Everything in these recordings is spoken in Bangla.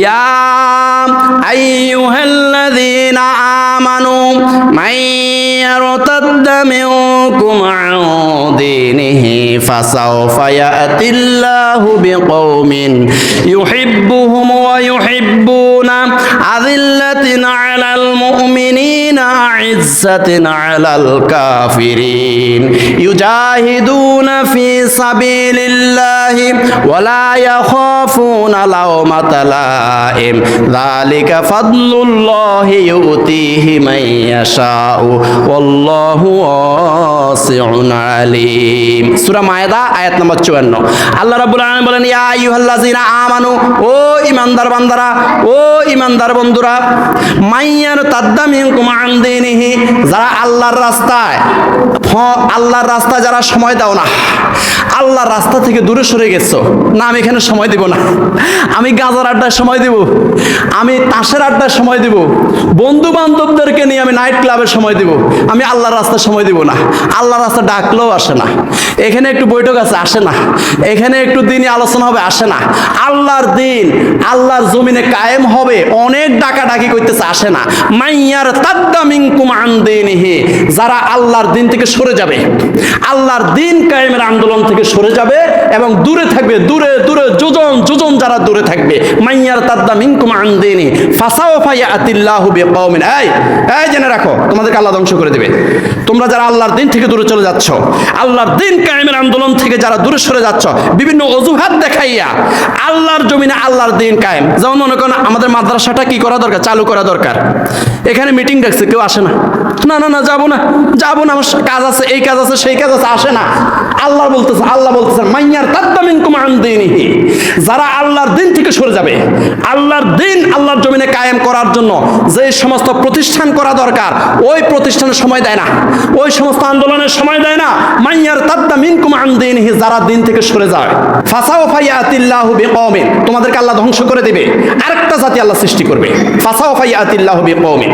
ইয়া আইয়ুহাল্লাযীনা আমানু মান ইয়ারতাদ্দা মিনকুম আন দীনিহি ফাসাওফা ইয়াতিল্লাহু বিকওমিন ইউহিব্বুহুম ওয়া ইউহিব্বুনা আযিল্লাতিন আলাল মুমিনিনা আ'ইজ্জাতিন আলাল কাফিরিন ইউজাহিদুনা ফি সাবিলিল্লাহি ওয়া লা ইয়াখাফুনা লাওমাতা লাইম যালিকা ফাদলুল্লাহি ইউতিহি মান ইয়াশাউ ওয়াল্লাহু ওয়াসিউন আলিম সূরা মায়েদা আয়াত নম্বর 54 আল্লাহ রাব্বুল আলামিন ও ইমানদার বান্দারা ও ইমানদার বন্ধুরা মাইয়ার তাদ্দামিনকুম আন দীনিহি যারা আল্লাহর রাস্তায় আল্লাহর রাস্তায় যারা সময় দাও না। আল্লাহর রাস্তা থেকে দূরে সরে গেছো। না, আমি এখানে সময় দিব না। আমি গাঁজার আড্ডায় সময় দিব। আমি তাসের আড্ডায় সময় দিব। বন্ধু বান্ধবদেরকে নিয়ে আমি নাইট ক্লাবের সময় দিব। আমি আল্লাহর রাস্তায় সময় দিব না। আল্লাহর রাস্তা ডাকলেও আসে না। এখানে একটু বৈঠক আছে, আসে না। এখানে একটু দিনই আলোচনা হবে, আসে না। আল্লাহর দিন, আল্লাহর জমিনে কায়েম হবে, অনেক ডাকাডাকি করতেছে, আসে না। মাইয়ার তাদ্দামিনকুম আন দীনিহি। যারা আল্লাহর দিন থেকে সরে যাবে, আল্লাহর দিন কায়েমের আন্দোলন থেকে সরে যাবে এবং দূরে থাকবে, দূরে দূরে যোজন যোজন যারা দূরে থাকবে। মাইয়ার তাদ্দামিনকুম আন দীনি ফাসাওফা ইয়াতিল্লাহু বিকওমিন। এই এই জেনে রাখো, তোমাদেরকে আল্লাহ ধ্বংস করে দেবে। তোমরা যারা আল্লাহর দিন থেকে দূরে চলে যাচ্ছ, আল্লাহর দিন কায়েমের আন্দোলন থেকে যারা দূরে সরে যাচ্ছ, বিভিন্ন অজুহাত দেখাইয়া আল্লাহর জমিনে আল্লাহর দিন কায়েম। যেমন মনে করেন, আমাদের মাদ্রাসাটা কি করা দরকার? চালু করা দরকার। এখানে মিটিং ডাকছে, কেউ আসে না। না না না, যাব না যাব না, আমার কাজ আছে, এই কাজ আছে, সেই কাজ আছে, আসে না। আল্লাহ বলতেছে আল্লাহ বলতেছে, মাইয়ার তাদ্দামিন কুমান দিনহি। যারা আল্লাহর দিন থেকে সরে যাবে, আল্লাহর দিন আল্লাহর জমিনে কায়েম করার জন্য যে সমস্ত প্রতিষ্ঠান করা দরকার, ওই প্রতিষ্ঠানের সময় দেয় না। ওই সমস্ত আন্দোলনের সময় দেয় না। মাইয়ার তাদ্দামিন কুমান দিনহি, যারা দিন থেকে সরে যায়। ফাসাও ফাইয়াতিল্লাহু বিকওমিন, তোমাদেরকে আল্লাহ ধ্বংস করে দিবে। আরেকটা জাতি আল্লাহ সৃষ্টি করবে। ফাসাও ফাইয়াতিল্লাহু বিকওমিন,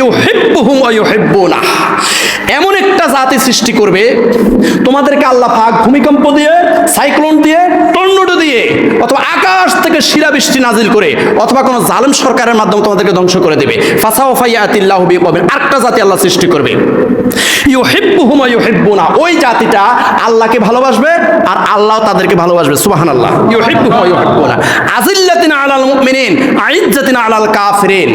ইউহিব্বুহুম ওয়া ইউহিব্বুনা এমন একটা জাতি সৃষ্টি করবে, তোমাদেরকে আল্লাহ পাক ভূমিকম্প দিয়ে, সাইক্লোন দিয়ে, টর্নেডো দিয়ে, অথবা আকাশ থেকে শিরা বৃষ্টি নাজিল করে, অথবা কোনো জালেম সরকারের মাধ্যমে তোমাদেরকে ধ্বংস করে দেবে। ফাসাও ফাইয়াতিল্লাহু বিকওমিন আরেকটা জাতি আল্লাহ সৃষ্টি করবে। ইউহিব্বুহুম ওয়া ইউহিব্বুনা, ওই জাতিটা আল্লাহকে ভালোবাসবে আর আল্লাহ তাদেরকে ভালোবাসবে, সুবহানাল্লাহ। ইউহিব্বুহুম ওয়া ইউহিব্বুনা আজিল্লাতিন আলাল মুমিনিন, আইজ্জাতিন আলাল কাফিরিন।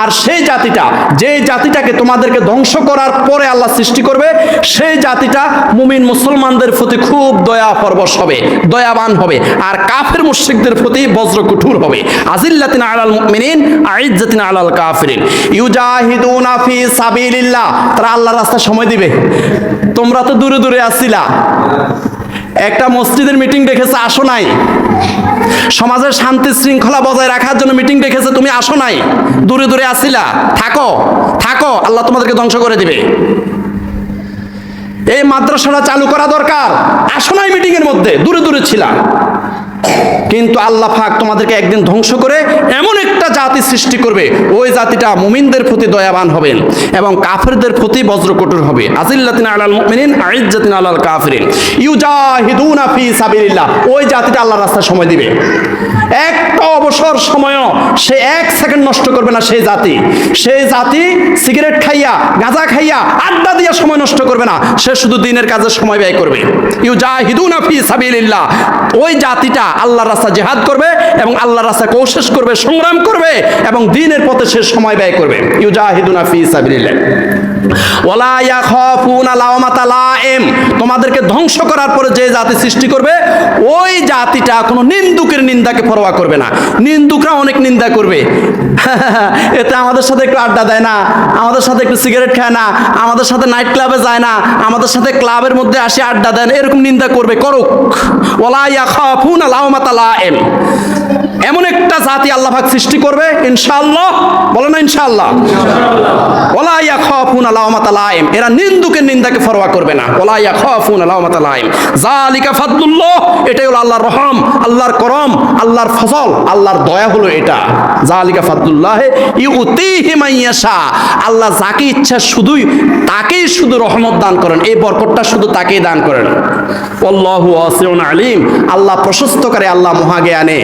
আর সেই জাতিটা, যে জাতিটাকে তোমাদেরকে ধ্বংস করার পরে আল্লাহ সৃষ্টি করবে, সেই জাতিটা মুমিন মুসলমানদের প্রতি খুব দয়া পরবশ হবে, দয়াবান হবে, আর কাফের মুশরিকদের প্রতি বজ্র কঠোর হবে। আজিল্লাতিন আলাল মুমিনিন, আইজ্জাতিন আলাল কাফিরিন। ইউজাহিদুনা ফি সাবিলিল্লাহ। তারা আল্লাহর রাস্তায় সময় দিবে। তোমরা তো দূরে দূরে আসছিলা একটা মসজিদের মিটিং ডেকেছে আসো নাই। সমাজের শান্তি শৃঙ্খলা বজায় রাখার জন্য মিটিং ডেকেছে তুমি আসো নাই। দূরে দূরে আসিলা। থাকো থাকো, আল্লাহ তোমাদেরকে ধ্বংস করে দিবে। এই মাদ্রাসাটা চালু করা দরকার। আসো মিটিং এর মধ্যে, দূরে দূরে ছিলাম। কিন্তু আল্লাহ পাক তোমাদেরকে একদিন ধ্বংস করে এমন একটা জাতি সৃষ্টি করবে, ওই জাতিটা মুমিনদের প্রতি দয়াবান হবেন এবং কাফেরদের প্রতি বজ্রকটুর হবে। আজিল্লাতিন আলাল মুমিনিন, আইজ্জাতিন আলাল কাফিরিন। ইউজাহিদুনা ফি সাবিলিল্লাহ, ওই জাতিটা আল্লাহর রাস্তায় সময় দিবে। একটা অবসর সময়ও সে এক সেকেন্ড নষ্ট করবে না সেই জাতি। সেই জাতি সিগারেট খাইয়া, গাঁজা খাইয়া, আড্ডা দিয়ে সময় নষ্ট করবে না। সে শুধু দিনের কাজে সময় ব্যয় করবে। ইউজাহিদুনা ফি সাবিলিল্লাহ। ওই জাতিটা আল্লাহর রাস্তা জেহাদ করবে এবং আল্লাহর রাস্তা কোশেষ করবে, সংগ্রাম করবে এবং দিনের পথে সে সময় ব্যয় করবে। ইউ ইউজাহিদুনা ফি সাবিলিল্লাহ। ওয়ালা ইয়াখাফুনা লাওমাতা লাইম। তোমাদেরকে ধ্বংস করার পরে যে জাতি সৃষ্টি করবে, ওই জাতিটা কোনো নিন্দুকের নিন্দাকে পরোয়া করবে না। নিন্দুকরা অনেক নিন্দা করবে। এতে আমাদের সাথে একটু আড্ডা দেয় না, আমাদের সাথে একটু সিগারেট খায় না, আমাদের সাথে নাইট ক্লাবে যায় না, আমাদের সাথে ক্লাবের মধ্যে আসে আড্ডা দেন, এরকম নিন্দা করবে, করুক। ওলা ইয়া ইয়াখাফুনা লাওমাতা লাইম। এমন একটা জাতি আল্লাহ পাক সৃষ্টি করবে, ইনশাআল্লাহ। বলো না ইনশাআল্লাহ? ওলা ইয়াখাফুনা লাওমাতা লাইম। এরা নিন্দুকের নিন্দাকে পরোয়া করবে না। ওলা ইয়াখাফুনা লাওমাতা লাইম। জালিকা ফাদলুল্লাহ, এটাই হলো আল্লাহর রহম, আল্লাহর করম, আল্লাহর ফজল, আল্লাহর দয়া হলো এটা। জালিকা ফাদলুল্লাহ ইউতিহি মাইয়াশা আল্লাহ যাকে ইচ্ছা শুধুই তাকেই শুধু রহমত দান করেন। এই বরকতটা শুধু তাকেই দান করেন। আল্লাহু ওয়াসিউন আলিম। আল্লাহ প্রশস্তকারী আল্লাহ মহাজ্ঞানে।